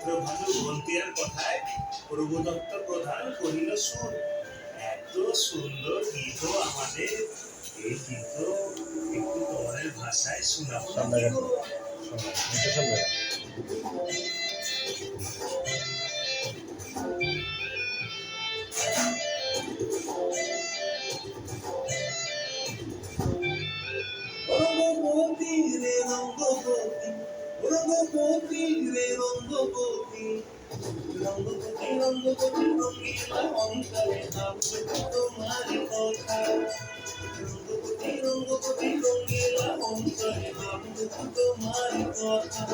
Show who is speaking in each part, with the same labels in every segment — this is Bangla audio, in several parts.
Speaker 1: চন্দ্রভানু ভন্তিয়ার কথায় প্রভুদত্ত প্রধান করিল শুন, এত সুন্দর গীত আমাদের। এই গীত একটু তোমাদের ভাষায় শোনাবো
Speaker 2: সামনে সামনে
Speaker 1: রঙ্গবতী রে রঙ্গবতী রঙ্গবতী রঙ্গবতী রঙ্গিলা অন্তরে ভাবছে তোমারি কথা রঙ্গবতী রঙ্গবতী রঙ্গিলা অন্তরে ভাবছে তোমারি কথা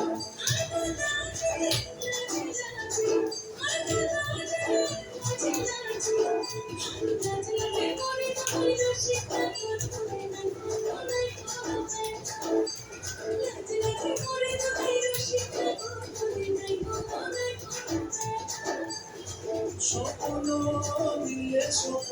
Speaker 1: স্বপ্ন দিলে স্বপ্ন